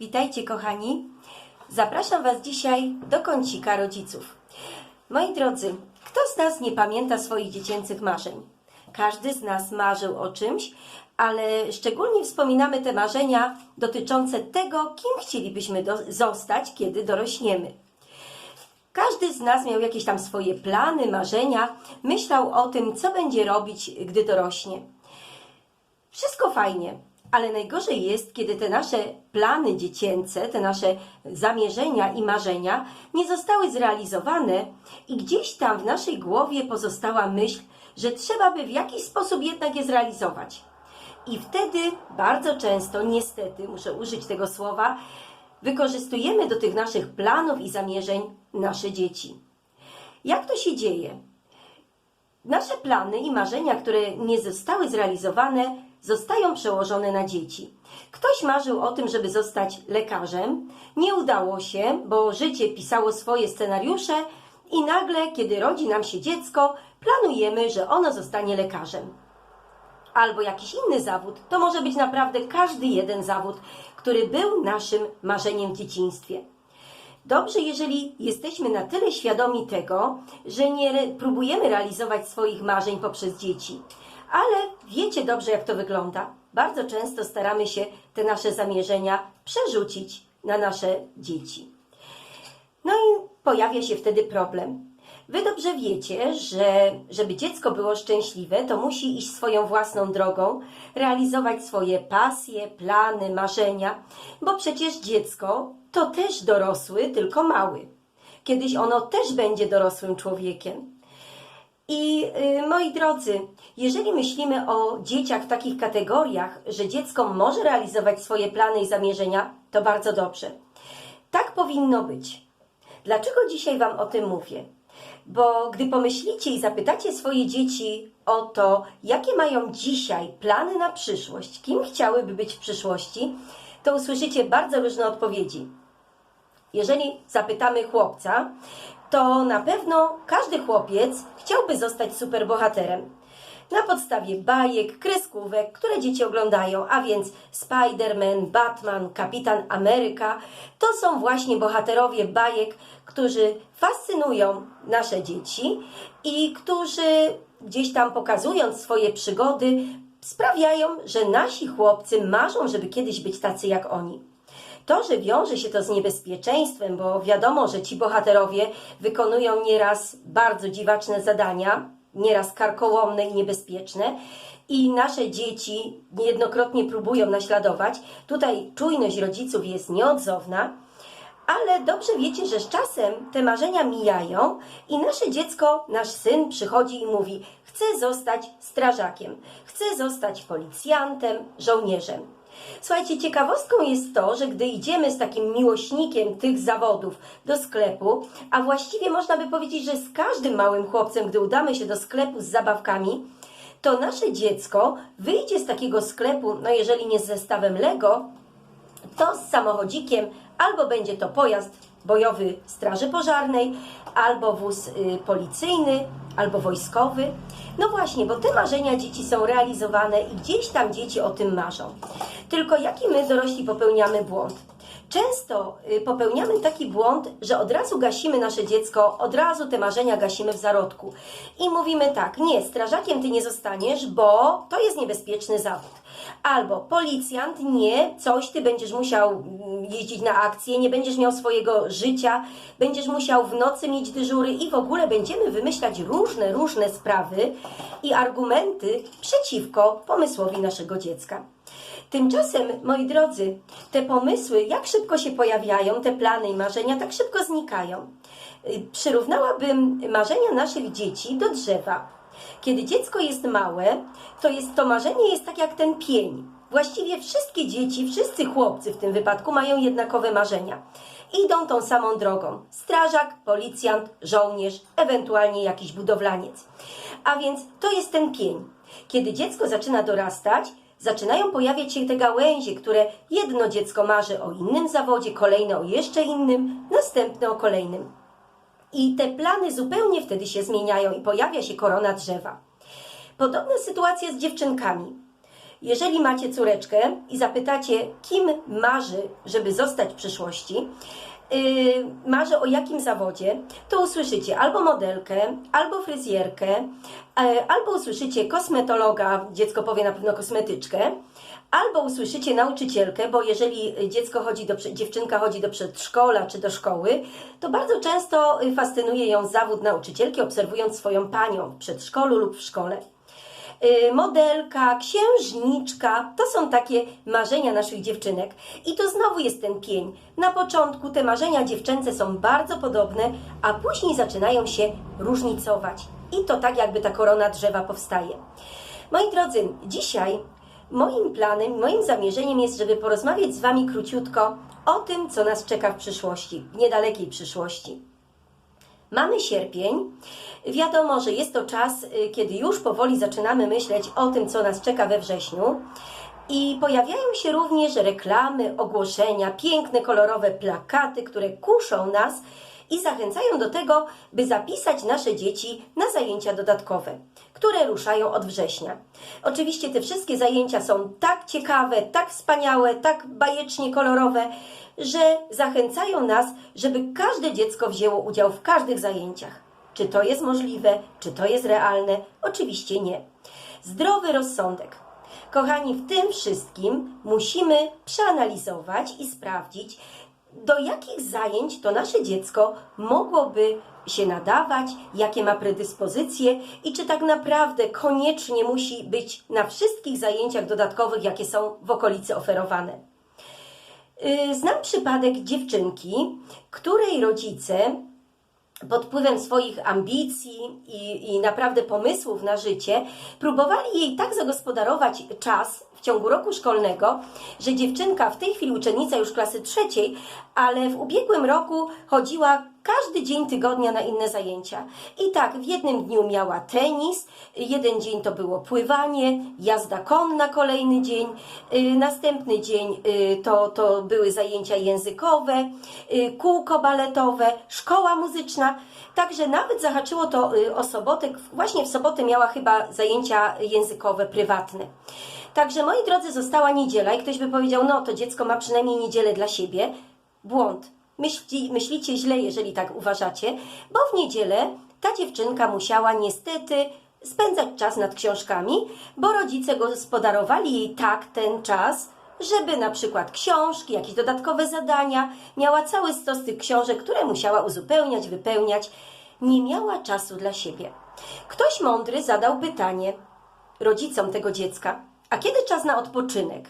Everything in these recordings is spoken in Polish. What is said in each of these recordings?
Witajcie kochani. Zapraszam Was dzisiaj do kącika rodziców. Moi drodzy, kto z nas nie pamięta swoich dziecięcych marzeń? Każdy z nas marzył o czymś, ale szczególnie wspominamy te marzenia dotyczące tego, kim chcielibyśmy zostać, kiedy dorośniemy. Każdy z nas miał jakieś tam swoje plany, marzenia, myślał o tym, co będzie robić, gdy dorośnie. Wszystko fajnie, ale najgorzej jest, kiedy te nasze plany dziecięce, te nasze zamierzenia i marzenia nie zostały zrealizowane i gdzieś tam w naszej głowie pozostała myśl, że trzeba by w jakiś sposób jednak je zrealizować. I wtedy bardzo często, niestety, muszę użyć tego słowa, wykorzystujemy do tych naszych planów i zamierzeń nasze dzieci. Jak to się dzieje? Nasze plany i marzenia, które nie zostały zrealizowane, zostają przełożone na dzieci. Ktoś marzył o tym, żeby zostać lekarzem, nie udało się, bo życie pisało swoje scenariusze i nagle, kiedy rodzi nam się dziecko, planujemy, że ono zostanie lekarzem. Albo jakiś inny zawód, to może być naprawdę każdy jeden zawód, który był naszym marzeniem w dzieciństwie. Dobrze, jeżeli jesteśmy na tyle świadomi tego, że nie próbujemy realizować swoich marzeń poprzez dzieci. Ale wiecie dobrze, jak to wygląda. Bardzo często staramy się te nasze zamierzenia przerzucić na nasze dzieci. No i pojawia się wtedy problem. Wy dobrze wiecie, że żeby dziecko było szczęśliwe, to musi iść swoją własną drogą, realizować swoje pasje, plany, marzenia, bo przecież dziecko to też dorosły, tylko mały. Kiedyś ono też będzie dorosłym człowiekiem. I y, moi drodzy, jeżeli myślimy o dzieciach w takich kategoriach, że dziecko może realizować swoje plany i zamierzenia, to bardzo dobrze. Tak powinno być. Dlaczego dzisiaj Wam o tym mówię? Bo gdy pomyślicie i zapytacie swoje dzieci o to, jakie mają dzisiaj plany na przyszłość, kim chciałyby być w przyszłości, to usłyszycie bardzo różne odpowiedzi. Jeżeli zapytamy chłopca, to na pewno każdy chłopiec chciałby zostać superbohaterem. Na podstawie bajek, kreskówek, które dzieci oglądają, a więc Spider-Man, Batman, Kapitan Ameryka, to są właśnie bohaterowie bajek, którzy fascynują nasze dzieci i którzy gdzieś tam pokazując swoje przygody, sprawiają, że nasi chłopcy marzą, żeby kiedyś być tacy jak oni. To, że wiąże się to z niebezpieczeństwem, bo wiadomo, że ci bohaterowie wykonują nieraz bardzo dziwaczne zadania, nieraz karkołomne i niebezpieczne, i nasze dzieci niejednokrotnie próbują naśladować. Tutaj czujność rodziców jest nieodzowna, ale dobrze wiecie, że z czasem te marzenia mijają i nasze dziecko, nasz syn przychodzi i mówi: Chcę zostać strażakiem, chcę zostać policjantem, żołnierzem. Słuchajcie, ciekawostką jest to, że gdy idziemy z takim miłośnikiem tych zawodów do sklepu, a właściwie można by powiedzieć, że z każdym małym chłopcem, gdy udamy się do sklepu z zabawkami, to nasze dziecko wyjdzie z takiego sklepu, no jeżeli nie z zestawem Lego, to z samochodzikiem albo będzie to pojazd bojowy Straży Pożarnej, albo wóz y, policyjny, albo wojskowy. No właśnie, bo te marzenia dzieci są realizowane i gdzieś tam dzieci o tym marzą. Tylko jaki my dorośli popełniamy błąd? Często y, popełniamy taki błąd, że od razu gasimy nasze dziecko, od razu te marzenia gasimy w zarodku. I mówimy tak, nie, strażakiem ty nie zostaniesz, bo to jest niebezpieczny zawód. Albo policjant, nie, coś ty będziesz musiał mm, jeździć na akcje, nie będziesz miał swojego życia, będziesz musiał w nocy mieć dyżury i w ogóle będziemy wymyślać różne, różne sprawy i argumenty przeciwko pomysłowi naszego dziecka. Tymczasem, moi drodzy, te pomysły, jak szybko się pojawiają, te plany i marzenia, tak szybko znikają. Y, Przyrównałabym marzenia naszych dzieci do drzewa. Kiedy dziecko jest małe, to jest to marzenie jest tak jak ten pień. Właściwie wszystkie dzieci, wszyscy chłopcy w tym wypadku mają jednakowe marzenia. Idą tą samą drogą. Strażak, policjant, żołnierz, ewentualnie jakiś budowlaniec. A więc to jest ten pień. Kiedy dziecko zaczyna dorastać, zaczynają pojawiać się te gałęzie, które jedno dziecko marzy o innym zawodzie, kolejne o jeszcze innym, następne o kolejnym. I te plany zupełnie wtedy się zmieniają i pojawia się korona drzewa. Podobna sytuacja z dziewczynkami. jeżeli macie córeczkę i zapytacie, kim marzy, żeby zostać w przyszłości, yy, marzy o jakim zawodzie, to usłyszycie albo modelkę, albo fryzjerkę, e, albo usłyszycie kosmetologa, dziecko powie na pewno kosmetyczkę, albo usłyszycie nauczycielkę, bo jeżeli dziecko chodzi do, dziewczynka chodzi do przedszkola czy do szkoły, to bardzo często y, fascynuje ją zawód nauczycielki, obserwując swoją panią w przedszkolu lub w szkole. Y, modelka, księżniczka, to są takie marzenia naszych dziewczynek. I to znowu jest ten pień. Na początku te marzenia dziewczęce są bardzo podobne, a później zaczynają się różnicować. I to tak jakby ta korona drzewa powstaje. Moi drodzy, dzisiaj moim planem, moim zamierzeniem jest, żeby porozmawiać z Wami króciutko o tym, co nas czeka w przyszłości, w niedalekiej przyszłości. Mamy sierpień. Wiadomo, że jest to czas, y, kiedy już powoli zaczynamy myśleć o tym, co nas czeka we wrześniu. I pojawiają się również reklamy, ogłoszenia, piękne, kolorowe plakaty, które kuszą nas i zachęcają do tego, by zapisać nasze dzieci na zajęcia dodatkowe, które ruszają od września. Oczywiście te wszystkie zajęcia są tak ciekawe, tak wspaniałe, tak bajecznie kolorowe, że zachęcają nas, żeby każde dziecko wzięło udział w każdych zajęciach. Czy to jest możliwe? Czy to jest realne? Oczywiście nie. Zdrowy rozsądek. Kochani, w tym wszystkim musimy przeanalizować i sprawdzić, do jakich zajęć to nasze dziecko mogłoby się nadawać, jakie ma predyspozycje i czy tak naprawdę koniecznie musi być na wszystkich zajęciach dodatkowych, jakie są w okolicy oferowane. Y, Znam przypadek dziewczynki, której rodzice pod wpływem swoich ambicji i, i naprawdę pomysłów na życie, próbowali jej tak zagospodarować czas ciągu roku szkolnego, że dziewczynka, w tej chwili uczennica już klasy trzeciej, ale w ubiegłym roku chodziła każdy dzień tygodnia na inne zajęcia. I tak, w jednym dniu miała tenis, jeden dzień to było pływanie, jazda konna kolejny dzień, y, następny dzień y, to, to były zajęcia językowe, y, kółko baletowe, szkoła muzyczna. Także nawet zahaczyło to o sobotę, właśnie w sobotę miała chyba zajęcia językowe prywatne. Także moi drodzy, została niedziela i ktoś by powiedział, no to dziecko ma przynajmniej niedzielę dla siebie. Błąd. Myśli, myślicie źle, jeżeli tak uważacie, bo w niedzielę ta dziewczynka musiała niestety spędzać czas nad książkami, bo rodzice gospodarowali jej tak ten czas, żeby na przykład książki, jakieś dodatkowe zadania, miała cały stos tych książek, które musiała uzupełniać, wypełniać. Nie miała czasu dla siebie. Ktoś mądry zadał pytanie rodzicom tego dziecka, a kiedy czas na odpoczynek?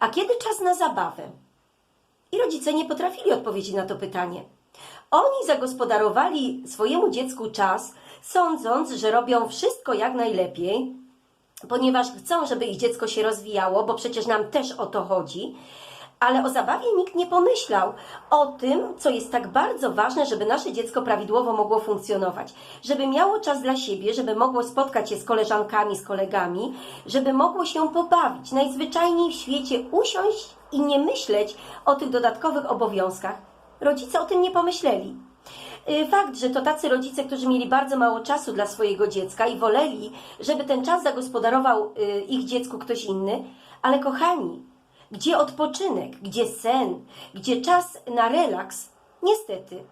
A kiedy czas na zabawę? I rodzice nie potrafili odpowiedzieć na to pytanie. Oni zagospodarowali swojemu dziecku czas, sądząc, że robią wszystko jak najlepiej, ponieważ chcą, żeby ich dziecko się rozwijało, bo przecież nam też o to chodzi. Ale o zabawie nikt nie pomyślał. O tym, co jest tak bardzo ważne, żeby nasze dziecko prawidłowo mogło funkcjonować. Żeby miało czas dla siebie, żeby mogło spotkać się z koleżankami, z kolegami, żeby mogło się pobawić. Najzwyczajniej w świecie usiąść i nie myśleć o tych dodatkowych obowiązkach. Rodzice o tym nie pomyśleli. Y, Fakt, że to tacy rodzice, którzy mieli bardzo mało czasu dla swojego dziecka i woleli, żeby ten czas zagospodarował y, ich dziecku ktoś inny, ale kochani, gdzie odpoczynek, gdzie sen, gdzie czas na relaks? Niestety.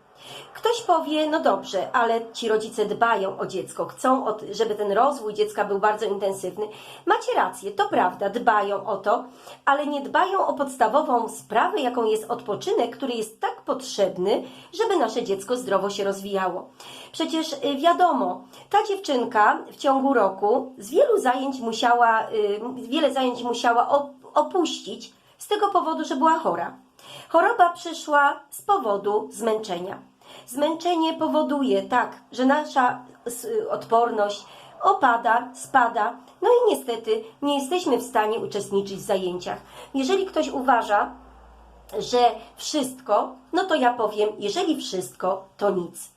Ktoś powie, no dobrze, ale ci rodzice dbają o dziecko, chcą, żeby ten rozwój dziecka był bardzo intensywny. Macie rację, to prawda, dbają o to, ale nie dbają o podstawową sprawę, jaką jest odpoczynek, który jest tak potrzebny, żeby nasze dziecko zdrowo się rozwijało. Przecież y, wiadomo, ta dziewczynka w ciągu roku z wielu zajęć musiała, y, wiele zajęć musiała opuścić z tego powodu, że była chora. Choroba przyszła z powodu zmęczenia. Zmęczenie powoduje tak, że nasza odporność opada, spada, no i niestety nie jesteśmy w stanie uczestniczyć w zajęciach. Jeżeli ktoś uważa, że wszystko, no to ja powiem, jeżeli wszystko, to nic.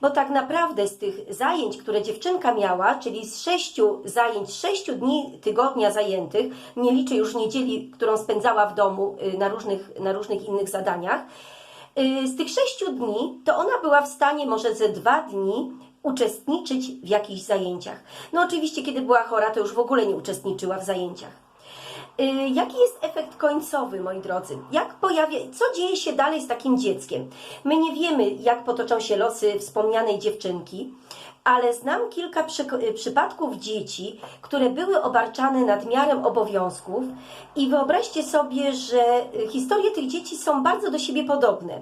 Bo tak naprawdę z tych zajęć, które dziewczynka miała, czyli z sześciu zajęć, sześciu dni tygodnia zajętych, nie liczę już niedzieli, którą spędzała w domu y, na różnych, na różnych innych zadaniach, y, z tych sześciu dni, to ona była w stanie może ze dwa dni uczestniczyć w jakichś zajęciach. No oczywiście, kiedy była chora, to już w ogóle nie uczestniczyła w zajęciach. Y, Jaki jest efekt końcowy, moi drodzy? Jak pojawia, co dzieje się dalej z takim dzieckiem? My nie wiemy, jak potoczą się losy wspomnianej dziewczynki, ale znam kilka przyk- y, przypadków dzieci, które były obarczane nadmiarem obowiązków i wyobraźcie sobie, że y, historie tych dzieci są bardzo do siebie podobne.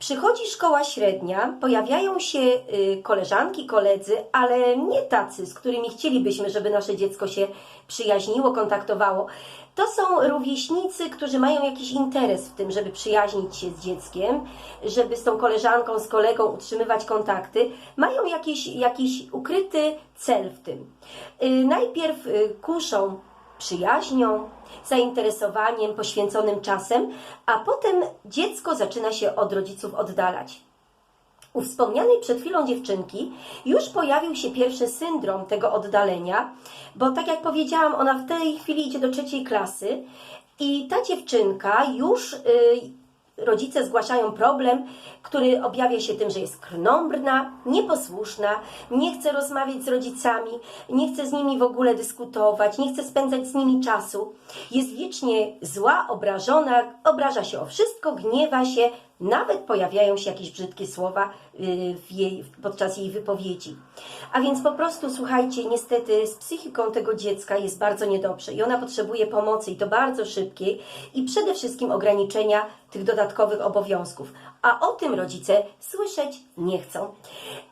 Przychodzi szkoła średnia, pojawiają się y, koleżanki, koledzy, ale nie tacy, z którymi chcielibyśmy, żeby nasze dziecko się przyjaźniło, kontaktowało. To są rówieśnicy, którzy mają jakiś interes w tym, żeby przyjaźnić się z dzieckiem, żeby z tą koleżanką, z kolegą utrzymywać kontakty. Mają jakiś, jakiś ukryty cel w tym. Y, Najpierw y, kuszą przyjaźnią, zainteresowaniem, poświęconym czasem, a potem dziecko zaczyna się od rodziców oddalać. U wspomnianej przed chwilą dziewczynki już pojawił się pierwszy syndrom tego oddalenia, bo tak jak powiedziałam, ona w tej chwili idzie do trzeciej klasy i ta dziewczynka już. Rodzice zgłaszają problem, który objawia się tym, że jest krnąbrna, nieposłuszna, nie chce rozmawiać z rodzicami, nie chce z nimi w ogóle dyskutować, nie chce spędzać z nimi czasu. Jest wiecznie zła, obrażona, obraża się o wszystko, gniewa się, nawet pojawiają się jakieś brzydkie słowa y, jej, podczas jej wypowiedzi. A więc po prostu, słuchajcie, niestety z psychiką tego dziecka jest bardzo niedobrze i ona potrzebuje pomocy i to bardzo szybkiej i przede wszystkim ograniczenia tych dodatkowych obowiązków. A o tym rodzice słyszeć nie chcą.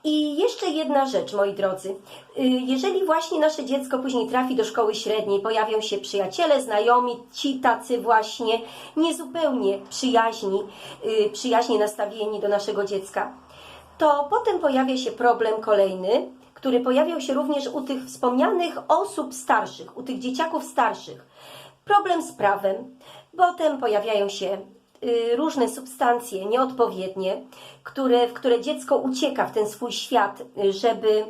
I jeszcze jedna rzecz, moi drodzy. Y, Jeżeli właśnie nasze dziecko później trafi do szkoły średniej, pojawią się przyjaciele, znajomi, ci tacy właśnie niezupełnie przyjaźni, y, przyjaźnie nastawieni do naszego dziecka, to potem pojawia się problem kolejny, który pojawiał się również u tych wspomnianych osób starszych, u tych dzieciaków starszych. Problem z prawem. Potem pojawiają się różne substancje nieodpowiednie, które, w które dziecko ucieka w ten swój świat, y, żeby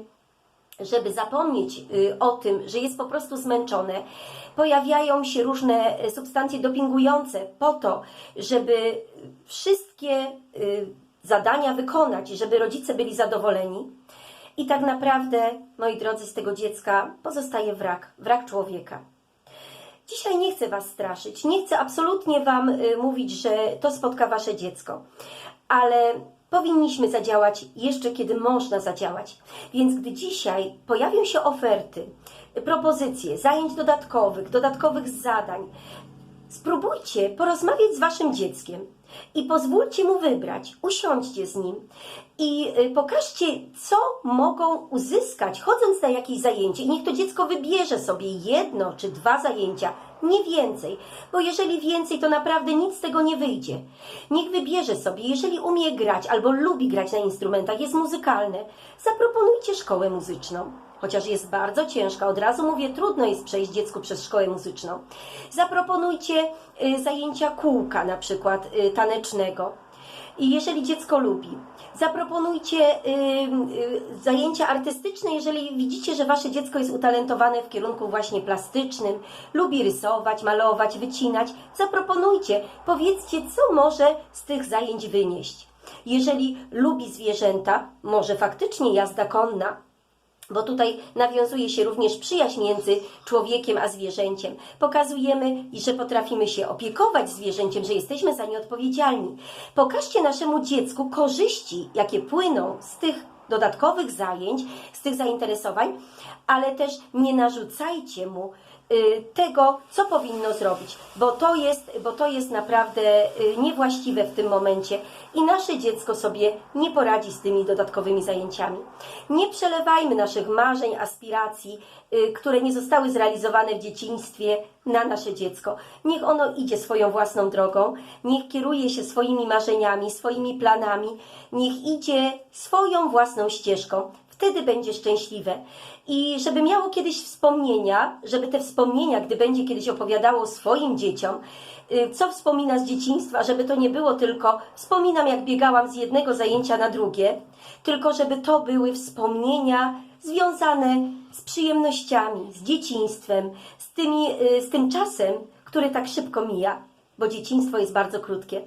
żeby zapomnieć y, o tym, że jest po prostu zmęczone, pojawiają się różne y, substancje dopingujące po to, żeby wszystkie y, zadania wykonać, żeby rodzice byli zadowoleni. I tak naprawdę, moi drodzy, z tego dziecka pozostaje wrak, wrak człowieka. Dzisiaj nie chcę Was straszyć, nie chcę absolutnie Wam y, mówić, że to spotka Wasze dziecko, ale powinniśmy zadziałać jeszcze kiedy można zadziałać. Więc gdy dzisiaj pojawią się oferty, propozycje zajęć dodatkowych, dodatkowych zadań, Spróbujcie porozmawiać z waszym dzieckiem i pozwólcie mu wybrać. Usiądźcie z nim i y, pokażcie, co mogą uzyskać, chodząc na jakieś zajęcie. I niech to dziecko wybierze sobie jedno czy dwa zajęcia, nie więcej, bo jeżeli więcej, to naprawdę nic z tego nie wyjdzie. Niech wybierze sobie, jeżeli umie grać albo lubi grać na instrumentach, jest muzykalny, zaproponujcie szkołę muzyczną chociaż jest bardzo ciężka. Od razu mówię, trudno jest przejść dziecku przez szkołę muzyczną. Zaproponujcie y, zajęcia kółka, na przykład y, tanecznego. Jeżeli dziecko lubi, zaproponujcie y, zajęcia artystyczne, jeżeli widzicie, że wasze dziecko jest utalentowane w kierunku właśnie plastycznym, lubi rysować, malować, wycinać. Zaproponujcie, powiedzcie, co może z tych zajęć wynieść. Jeżeli lubi zwierzęta, może faktycznie jazda konna, bo tutaj nawiązuje się również przyjaźń między człowiekiem a zwierzęciem. Pokazujemy, że potrafimy się opiekować zwierzęciem, że jesteśmy za nie odpowiedzialni. Pokażcie naszemu dziecku korzyści, jakie płyną z tych dodatkowych zajęć, z tych zainteresowań, ale też nie narzucajcie mu tego, co powinno zrobić, bo to jest, bo to jest naprawdę y, niewłaściwe w tym momencie i nasze dziecko sobie nie poradzi z tymi dodatkowymi zajęciami. Nie przelewajmy naszych marzeń, aspiracji, y, które nie zostały zrealizowane w dzieciństwie, na nasze dziecko. Niech ono idzie swoją własną drogą, niech kieruje się swoimi marzeniami, swoimi planami, niech idzie swoją własną ścieżką wtedy będzie szczęśliwe. I żeby miało kiedyś wspomnienia, żeby te wspomnienia, gdy będzie kiedyś opowiadało swoim dzieciom, y, co wspomina z dzieciństwa, żeby to nie było tylko wspominam, jak biegałam z jednego zajęcia na drugie, tylko żeby to były wspomnienia związane z przyjemnościami, z dzieciństwem, z, tymi, y, z tym czasem, który tak szybko mija bo dzieciństwo jest bardzo krótkie.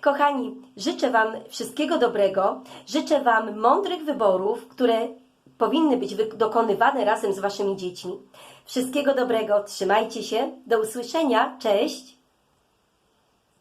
Kochani, życzę Wam wszystkiego dobrego, życzę Wam mądrych wyborów, które powinny być dokonywane razem z Waszymi dziećmi. Wszystkiego dobrego, trzymajcie się, do usłyszenia, cześć!